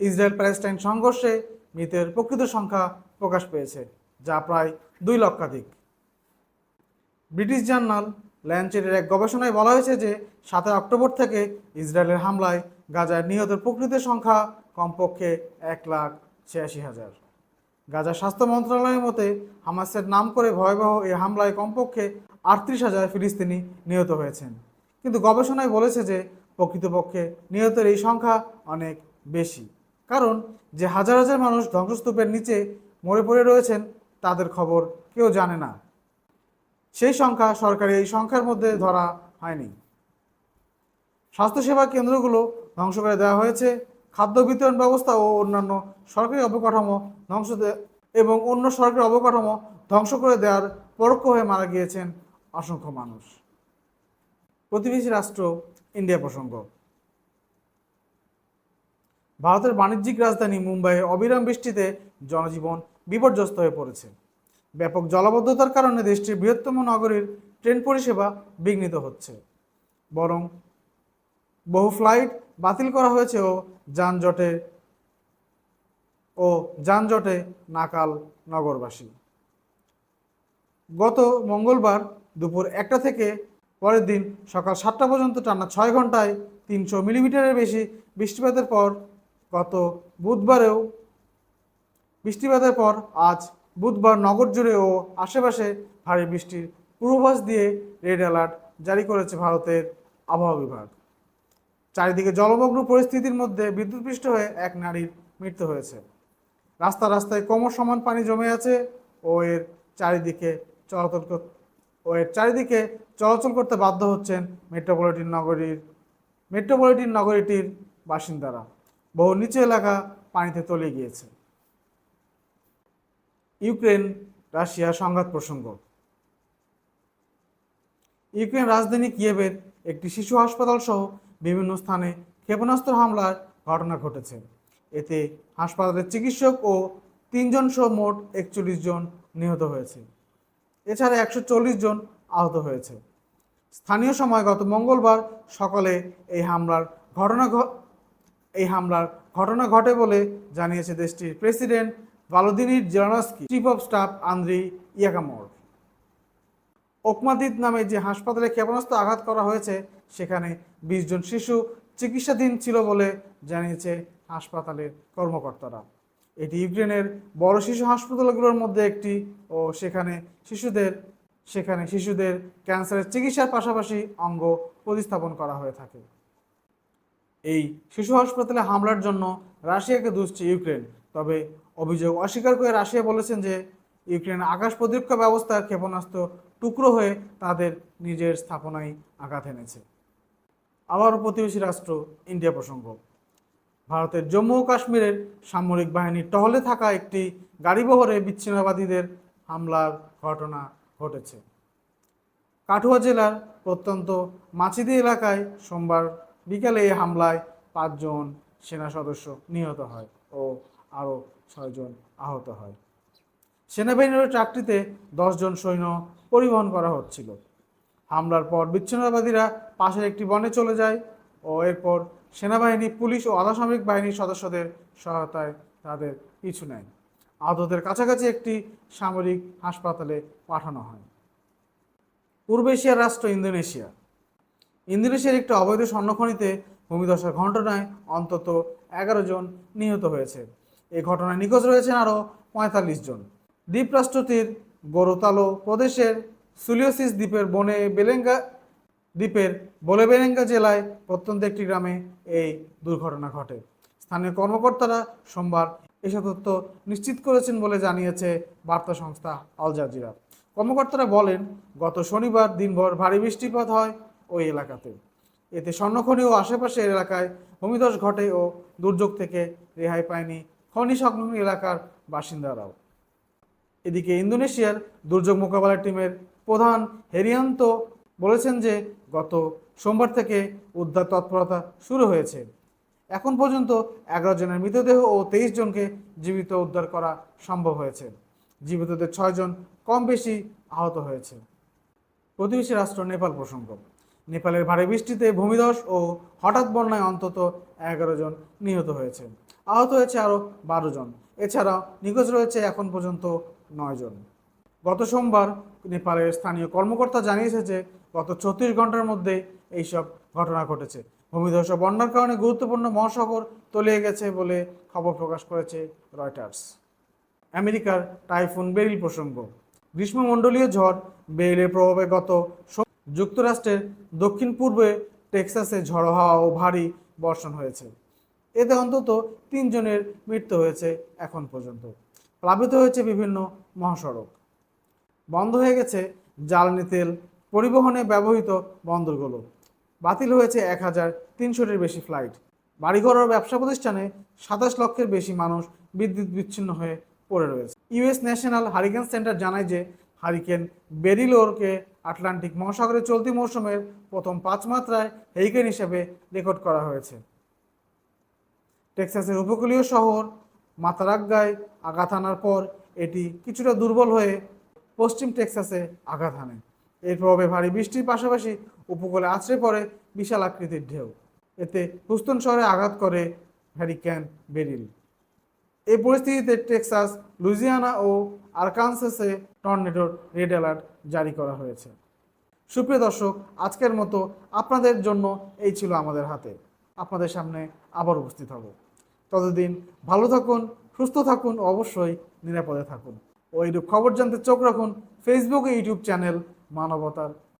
Israel Palestine সংঘর্ষে মৃতের প্রকৃত সংখ্যা প্রকাশ পেয়েছে, যা প্রায় দুই লক্ষাধিক। ব্রিটিশ জার্নাল ল্যান্ডচেটের এক গবেষণায় বলা হয়েছে যে সাতই অক্টোবর থেকে ইসরায়েলের হামলায় গাজার নিহতের প্রকৃত সংখ্যা কমপক্ষে এক লাখ ছিয়াশি হাজার। গাজার স্বাস্থ্য মন্ত্রণালয়ের মতে, হামাসের নাম করে ভয়াবহ এই হামলায় কমপক্ষে আটত্রিশ হাজার ফিলিস্তিনি নিহত হয়েছেন। কিন্তু গবেষণায় বলেছে যে প্রকৃতপক্ষে নিহতের এই সংখ্যা অনেক বেশি। কারণ যে হাজার হাজার মানুষ ধ্বংসস্তূপের নিচে মরে পড়ে রয়েছেন, তাদের খবর কেউ জানে না। সেই সংখ্যা সরকারি এই সংখ্যার মধ্যে ধরা হয়নি। স্বাস্থ্যসেবা কেন্দ্রগুলো ধ্বংস করে দেওয়া হয়েছে। খাদ্য বিতরণ ব্যবস্থা ও অন্যান্য সরকারি অবকাঠামো ধ্বংস এবং অন্য সরকারি অবকাঠামো ধ্বংস করে দেওয়ার পরোক্ষ হয়ে মারা গিয়েছেন অসংখ্য মানুষ। প্রতিবেশী রাষ্ট্র, ইন্ডিয়া প্রসঙ্গ। ভারতের বাণিজ্যিক রাজধানী মুম্বাইয়ে অবিরাম বৃষ্টিতে জনজীবন বিপর্যস্ত হয়ে পড়েছে। ব্যাপক জলাবদ্ধতার কারণে দেশটির বৃহত্তম নগরীর ট্রেন পরিষেবা বিঘ্নিত হচ্ছে। বরং বহু ফ্লাইট বাতিল করা হয়েছে ও যানজটে ও যানজটে নাকাল নগরবাসী। গত মঙ্গলবার দুপুর একটা থেকে পরের দিন সকাল সাতটা পর্যন্ত টানা ছয় ঘন্টায় তিনশো মিলিমিটারের বেশি বৃষ্টিপাতের পর গত বুধবারেও বৃষ্টিপাতের পর আজ বুধবার নগর জুড়ে ও আশেপাশে ভারী বৃষ্টির পূর্বাভাস দিয়ে রেড অ্যালার্ট জারি করেছে ভারতের আবহাওয়া বিভাগ। চারিদিকে জলমগ্ন পরিস্থিতির মধ্যে বিদ্যুৎপৃষ্ট হয়ে এক নারীর মৃত্যু হয়েছে। রাস্তা রাস্তায় কোমর সমান পানি জমে আছে ও এর চারিদিকে চলাচল ও এর চারিদিকে চলাচল করতে বাধ্য হচ্ছেন মেট্রোপলিটন নগরীর মেট্রোপলিটন নগরীটির বাসিন্দারা। বহু নিচু এলাকা পানিতে তলিয়ে গিয়েছে। ইউক্রেন, রাশিয়া সংঘাত প্রসঙ্গ। ইউক্রেন রাজধানী কিয়েভের একটি শিশু হাসপাতাল সহ বিভিন্ন স্থানে ক্ষেপণাস্ত্র হামলার ঘটনা ঘটেছে। এতে হাসপাতালের চিকিৎসক ও তিনজন সহ মোট একচল্লিশ জন নিহত হয়েছে। এছাড়া একশো চল্লিশ জন আহত হয়েছে। স্থানীয় সময় গত মঙ্গলবার সকালে এই হামলার ঘটনা এই হামলার ঘটনা ঘটে বলে জানিয়েছে দেশটির president ভালোদিনির Zelensky chief of staff Andriy ইয়াকামোর। ওকমাদিদ নামে যে হাসপাতালে ক্ষেপণাস্ত্র আঘাত করা হয়েছে, সেখানে বিশ জন শিশু চিকিৎসাধীন ছিল বলে জানিয়েছে হাসপাতালের কর্মকর্তারা। এটি ইউক্রেনের বড় শিশু হাসপাতালগুলোর মধ্যে একটি ও সেখানে শিশুদের সেখানে শিশুদের ক্যান্সারের চিকিৎসার পাশাপাশি অঙ্গ প্রতিস্থাপন করা হয়ে থাকে। এই শিশু হাসপাতালে হামলার জন্য রাশিয়াকে দুষছে ইউক্রেন। তবে অভিযোগ অস্বীকার করে রাশিয়া বলেছেন যে, ইউক্রেন আকাশ প্রতিরক্ষা ব্যবস্থার ক্ষেপণাস্ত্র টুকরো হয়ে তাদের নিজের স্থাপনায় আঘাত এনেছে। আবার প্রতিবেশী রাষ্ট্র ইন্ডিয়া প্রসঙ্গ। ভারতের জম্মু ও কাশ্মীরের সামরিক বাহিনীর টহলে থাকা একটি গাড়িবহরে বিচ্ছিন্নবাদীদের হামলার ঘটনা ঘটেছে। কাঠুয়া জেলার প্রত্যন্ত মাছিদি এলাকায় সোমবার বিকালে এই হামলায় পাঁচজন সেনা সদস্য নিহত হয় ও আরও ছয়জন আহত হয়। সেনাবাহিনীর ট্রাকটিতে দশজন সৈন্য পরিবহন করা হচ্ছিল। হামলার পর বিচ্ছিন্নতাবাদীরা পাশের একটি বনে চলে যায় ও এরপর সেনাবাহিনী, পুলিশ ও আধাসামরিক বাহিনীর সদস্যদের সহায়তায় তাদের পিছু নেয়। আহতদের কাছাকাছি একটি সামরিক হাসপাতালে পাঠানো হয়। পূর্ব এশিয়ার রাষ্ট্র ইন্দোনেশিয়া ইন্দোনেশিয়ার একটি অবৈধ স্বর্ণখনিতে ভূমিধসের ঘটনায় অন্তত এগারো জন নিহত হয়েছে। এই ঘটনায় নিখোঁজ রয়েছেন আরও পঁয়তাল্লিশ জন। দ্বীপরাষ্ট্রটির গোরোতালো প্রদেশের সুলিওসিস দ্বীপের বনে বেলেঙ্গা, দ্বীপের বোলেবেলেঙ্গা জেলায় প্রত্যন্ত একটি গ্রামে এই দুর্ঘটনা ঘটে। স্থানীয় কর্মকর্তারা সোমবার এসব তথ্য নিশ্চিত করেছেন বলে জানিয়েছে বার্তা সংস্থা আল জাজিরা। কর্মকর্তারা বলেন, গত শনিবার দিনভর ভারী বৃষ্টিপাত হয় ওই এলাকাতে। এতে স্বর্ণখনি ও আশেপাশের এলাকায় ভূমিধস ঘটে ও দুর্যোগ থেকে রেহাই পায়নি খনি সংলগ্ন এলাকার বাসিন্দারাও। এদিকে ইন্দোনেশিয়ার দুর্যোগ মোকাবেলা টিমের প্রধান হেরিয়ান্ত বলেছেন যে, গত সোমবার থেকে উদ্ধার তৎপরতা শুরু হয়েছে। এখন পর্যন্ত এগারো জনের মৃতদেহ ও তেইশ জনকে জীবিত উদ্ধার করা সম্ভব হয়েছে। জীবিতদের ছয়জন কম বেশি আহত হয়েছে। প্রতিবেশী রাষ্ট্র নেপাল প্রসঙ্গ। নেপালের ভারী বৃষ্টিতে ভূমিধস ও হঠাৎ বন্যায় অন্তত এগারো জন নিহত হয়েছে আহত হয়েছে আরও বারো জন। এছাড়াও নিখোঁজ রয়েছে এখন পর্যন্ত নয় জন। গত সোমবার নেপালের স্থানীয় কর্মকর্তা জানিয়েছে যে, গত চৌত্রিশ ঘণ্টার মধ্যে এইসব ঘটনা ঘটেছে। ভূমিধস ও বন্যার কারণে গুরুত্বপূর্ণ মহাসাগর তলিয়ে গেছে বলে খবর প্রকাশ করেছে রয়টার্স। আমেরিকার টাইফুন বেরিল প্রসঙ্গ। গ্রীষ্মমণ্ডলীয় ঝড় বেরিলের প্রভাবে গত যুক্তরাষ্ট্রের দক্ষিণ পূর্বে টেক্সাসে ঝড়ো হাওয়া ও ভারী বর্ষণ হয়েছে। এতে অন্তত তিনজনের মৃত্যু হয়েছে এখন পর্যন্ত। প্লাবিত হয়েছে বিভিন্ন মহাসড়ক। বন্ধ হয়ে গেছে জ্বালানি তেল পরিবহনে ব্যবহৃত বন্দরগুলো। বাতিল হয়েছে এক হাজার তিনশোটির বেশি ফ্লাইট। বাড়িঘর ও ব্যবসা প্রতিষ্ঠানে সাতাশ লক্ষের বেশি মানুষ বিদ্যুৎ বিচ্ছিন্ন হয়ে পড়ে রয়েছে। ইউএস ন্যাশনাল হারিকেন সেন্টার জানায় যে হারিকেন বেরিলোরকে আটলান্টিক মহাসাগরে চলতি মৌসুমের প্রথম পাঁচ মাত্রায় হেরিকেন হিসেবে রেকর্ড করা হয়েছে। টেক্সাসের উপকূলীয় শহর মাতারাগ্গায় আঘাত হানার পর এটি কিছুটা দুর্বল হয়ে পশ্চিম টেক্সাসে আঘাত হানে। এর প্রভাবে ভারী বৃষ্টির পাশাপাশি উপকূলে আছড়ে পড়ে বিশাল আকৃতির ঢেউ। এতে হুস্তন শহরে আঘাত করে হ্যারিকেন বেরিল। এই পরিস্থিতিতে টেক্সাস, লুইজিয়ানা ও আরকানসাসে টর্নেডোর রেড অ্যালার্ট জারি করা হয়েছে। সুপ্রিয় দর্শক, আজকের মতো আপনাদের জন্য এই ছিল আমাদের হাতে। আপনাদের সামনে আবার উপস্থিত হব। ততদিন ভালো থাকুন, সুস্থ থাকুন, অবশ্যই নিরাপদে থাকুন। ও এইরূপ খবর জানতে চোখ রাখুন ফেসবুক ইউটিউব চ্যানেল মানবতার